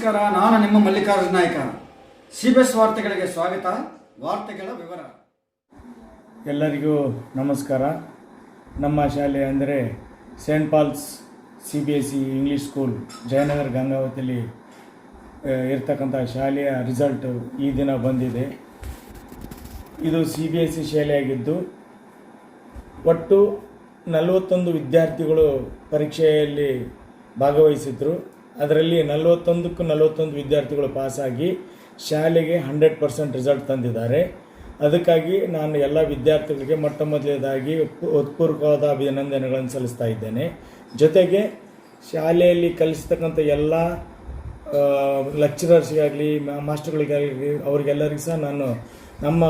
ನಮಸ್ಕಾರ, ನಾನು ನಿಮ್ಮ ಮಲ್ಲಿಕಾರ್ಜುನ ನಾಯಕ. ಸಿ ಬಿ ಎಸ್ ವಾರ್ತೆಗಳಿಗೆ ಸ್ವಾಗತ, ವಾರ್ತೆಗಳ ವಿವರ. ಎಲ್ಲರಿಗೂ ನಮಸ್ಕಾರ. ನಮ್ಮ ಶಾಲೆ ಅಂದರೆ saint Paul's C B S E English school, Jayanagar ಗಂಗಾವತಿಯಲ್ಲಿ ಇರ್ತಕ್ಕಂಥ ಶಾಲೆಯ ರಿಸಲ್ಟ್ ಈ ದಿನ ಬಂದಿದೆ. ಇದು ಸಿ ಬಿ ಎಸ್ ಸಿ ಶಾಲೆಯಾಗಿದ್ದು, ಒಟ್ಟು ನಲವತ್ತೊಂದು ವಿದ್ಯಾರ್ಥಿಗಳು ಪರೀಕ್ಷೆಯಲ್ಲಿ ಭಾಗವಹಿಸಿದ್ರು. ಅದರಲ್ಲಿ ನಲವತ್ತೊಂದಕ್ಕೂ ನಲವತ್ತೊಂದು ವಿದ್ಯಾರ್ಥಿಗಳು ಪಾಸಾಗಿ ಶಾಲೆಗೆ ಹಂಡ್ರೆಡ್ ಪರ್ಸೆಂಟ್ ರಿಸಲ್ಟ್ ತಂದಿದ್ದಾರೆ. ಅದಕ್ಕಾಗಿ ನಾನು ಎಲ್ಲ ವಿದ್ಯಾರ್ಥಿಗಳಿಗೆ ಮೊಟ್ಟ ಮೊದಲನೇದಾಗಿ ಉತ್ಪೂರ್ವಕವಾದ ಅಭಿನಂದನೆಗಳನ್ನು ಸಲ್ಲಿಸ್ತಾ ಇದ್ದೇನೆ. ಜೊತೆಗೆ ಶಾಲೆಯಲ್ಲಿ ಕಲಿಸ್ತಕ್ಕಂಥ ಎಲ್ಲ ಲೆಕ್ಚರರ್ಸ್ಗಾಗಲಿ ಮಾಸ್ಟರ್ಗಳಿಗಾಗಲಿ ಅವರಿಗೆಲ್ಲರಿಗೂ ಸಹ ನಾನು ನಮ್ಮ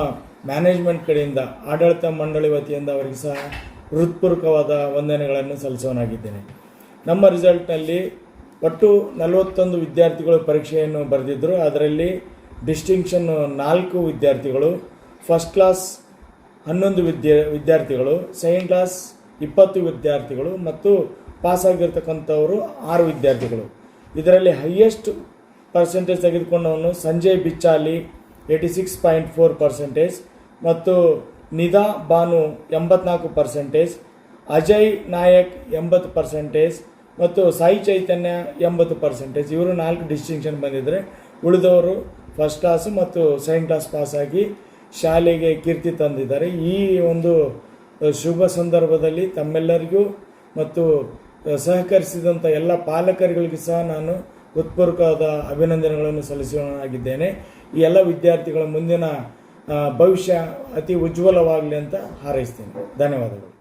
ಮ್ಯಾನೇಜ್ಮೆಂಟ್ ಕಡೆಯಿಂದ, ಆಡಳಿತ ಮಂಡಳಿ ವತಿಯಿಂದ ಅವರಿಗೆ ಸಹ ಹೃತ್ಪೂರ್ವಕವಾದ ವಂದನೆಗಳನ್ನು ಸಲ್ಲಿಸೋನಾಗಿದ್ದೇನೆ. ನಮ್ಮ ರಿಸಲ್ಟ್ನಲ್ಲಿ ಒಟ್ಟು ನಲವತ್ತೊಂದು ವಿದ್ಯಾರ್ಥಿಗಳು ಪರೀಕ್ಷೆಯನ್ನು ಬರೆದಿದ್ದರು ಅದರಲ್ಲಿ ಡಿಸ್ಟಿಂಕ್ಷನ್ ನಾಲ್ಕು ವಿದ್ಯಾರ್ಥಿಗಳು ಫಸ್ಟ್ ಕ್ಲಾಸ್ ಹನ್ನೊಂದು ವಿದ್ಯಾ, ವಿದ್ಯಾರ್ಥಿಗಳು ಸೆಕೆಂಡ್ ಕ್ಲಾಸ್ ಇಪ್ಪತ್ತು ವಿದ್ಯಾರ್ಥಿಗಳು ಮತ್ತು ಪಾಸಾಗಿರ್ತಕ್ಕಂಥವರು ಆರು ವಿದ್ಯಾರ್ಥಿಗಳು. ಇದರಲ್ಲಿ highest percentage ತೆಗೆದುಕೊಂಡವನು Sanjay Bichali eighty six point four percentage ಮತ್ತು ನಿಧಾ ಬಾನು ಎಂಬತ್ನಾಲ್ಕು ಪರ್ಸೆಂಟೇಜ್ ಅಜಯ್ ನಾಯಕ್ ಎಂಬತ್ತು ಪರ್ಸೆಂಟೇಜ್ ಮತ್ತು ಸಾಯಿ ಚೈತನ್ಯ ಎಂಬತ್ತು ಪರ್ಸೆಂಟೇಜ್ ಇವರು ನಾಲ್ಕು ಡಿಸ್ಟಿಂಕ್ಷನ್ ಬಂದಿದ್ದರೆ ಉಳಿದವರು ಫಸ್ಟ್ ಕ್ಲಾಸ್ ಮತ್ತು ಸೆಕೆಂಡ್ ಕ್ಲಾಸ್ ಪಾಸಾಗಿ ಶಾಲೆಗೆ ಕೀರ್ತಿ ತಂದಿದ್ದಾರೆ. ಈ ಒಂದು ಶುಭ ಸಂದರ್ಭದಲ್ಲಿ ತಮ್ಮೆಲ್ಲರಿಗೂ ಮತ್ತು ಸಹಕರಿಸಿದಂಥ ಎಲ್ಲ ಪಾಲಕರುಗಳಿಗೂ ಸಹ ನಾನು ಉತ್ಪೂರ್ವಕವಾದ ಅಭಿನಂದನೆಗಳನ್ನು ಸಲ್ಲಿಸೋನಾಗಿದ್ದೇನೆ ಈ ಎಲ್ಲ ವಿದ್ಯಾರ್ಥಿಗಳ ಮುಂದಿನ ಭವಿಷ್ಯ ಅತಿ ಉಜ್ವಲವಾಗಲಿ ಅಂತ ಹಾರೈಸ್ತೇನೆ. ಧನ್ಯವಾದಗಳು.